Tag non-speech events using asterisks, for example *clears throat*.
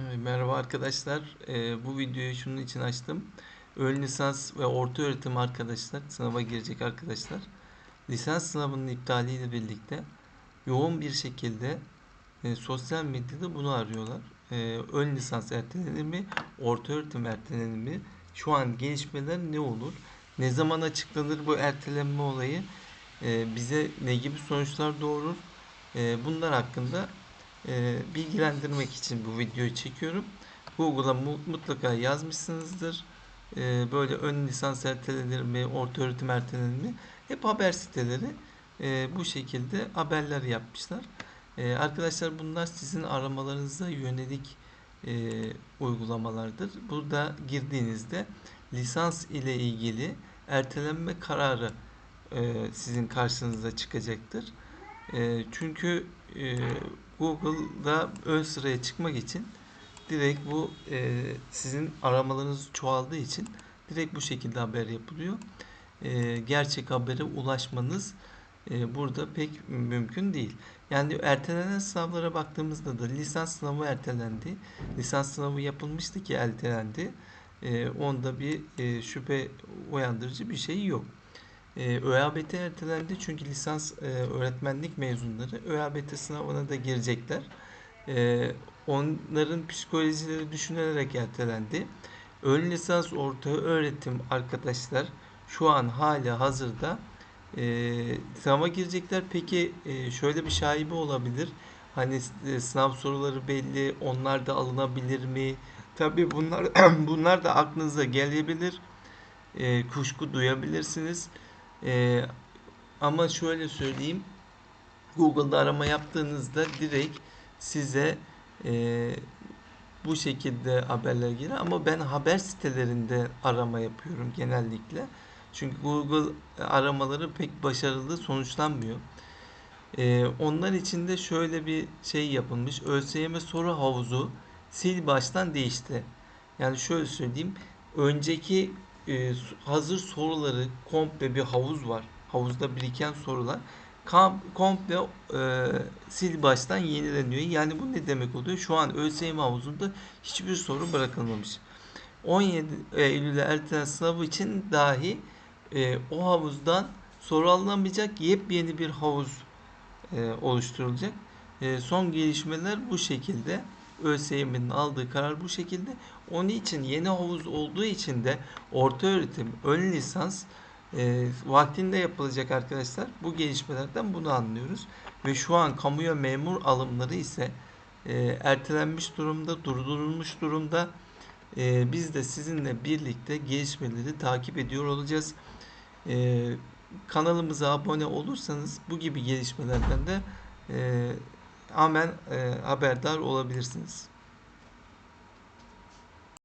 Merhaba arkadaşlar. Ee, bu videoyu şunun için açtım. Ön lisans ve orta öğretim arkadaşlar, sınava girecek arkadaşlar, lisans sınavının iptaliyle birlikte yoğun bir şekilde e, sosyal medyada bunu arıyorlar. E, ön lisans ertelenir mi? Orta öğretim ertelenir mi? Şu an gelişmeler ne olur? Ne zaman açıklanır bu ertelenme olayı? E, bize ne gibi sonuçlar doğurur? Bunlar hakkında e, bilgilendirmek için bu videoyu çekiyorum. Google'a mu- mutlaka yazmışsınızdır. E, böyle ön lisans ertelenir mi, orta öğretim ertelenir mi? Hep haber siteleri e, bu şekilde haberler yapmışlar. Arkadaşlar bunlar sizin aramalarınıza yönelik uygulamalardır. Burada girdiğinizde lisans ile ilgili ertelenme kararı sizin karşınıza çıkacaktır. E, çünkü e, Google'da ön sıraya çıkmak için direkt bu e, sizin aramalarınız çoğaldığı için direkt bu şekilde haber yapılıyor. E, gerçek habere ulaşmanız e, burada pek mümkün değil. Yani ertelenen sınavlara baktığımızda da lisans sınavı ertelendi. Lisans sınavı yapılmıştı ki ertelendi. E, onda bir e, şüphe uyandırıcı bir şey yok. E, ÖABT ertelendi çünkü lisans e, öğretmenlik mezunları ÖABT sınavına da girecekler. E, onların psikolojileri düşünülerek ertelendi. Ön lisans orta öğretim arkadaşlar şu an hala hazırda e, sınava girecekler. Peki e, şöyle bir şaibe olabilir. Hani e, sınav soruları belli, onlar da alınabilir mi? Tabii bunlar *clears throat* bunlar da aklınıza gelebilir. E, kuşku duyabilirsiniz. E, ama şöyle söyleyeyim. Google'da arama yaptığınızda direkt size e, bu şekilde haberler gelir. Ama ben haber sitelerinde arama yapıyorum genellikle. Çünkü Google aramaları pek başarılı sonuçlanmıyor. E, onlar için de şöyle bir şey yapılmış. ÖSYM soru havuzu sil baştan değişti. Yani şöyle söyleyeyim. Önceki e, hazır soruları komple bir havuz var. Havuzda biriken sorular komple e, sil baştan yenileniyor. Yani bu ne demek oluyor? Şu an ÖSYM havuzunda hiçbir soru bırakılmamış. 17 Eylül'e ertelenen sınavı için dahi e, o havuzdan soru alınamayacak yepyeni bir havuz e, oluşturulacak. E, son gelişmeler bu şekilde. ÖSYM'nin aldığı karar bu şekilde. Onun için yeni havuz olduğu için de orta öğretim, ön lisans e, vaktinde yapılacak arkadaşlar. Bu gelişmelerden bunu anlıyoruz. Ve şu an kamuya memur alımları ise e, ertelenmiş durumda, durdurulmuş durumda. E, biz de sizinle birlikte gelişmeleri takip ediyor olacağız. E, kanalımıza abone olursanız bu gibi gelişmelerden de e, hemen e, haberdar olabilirsiniz.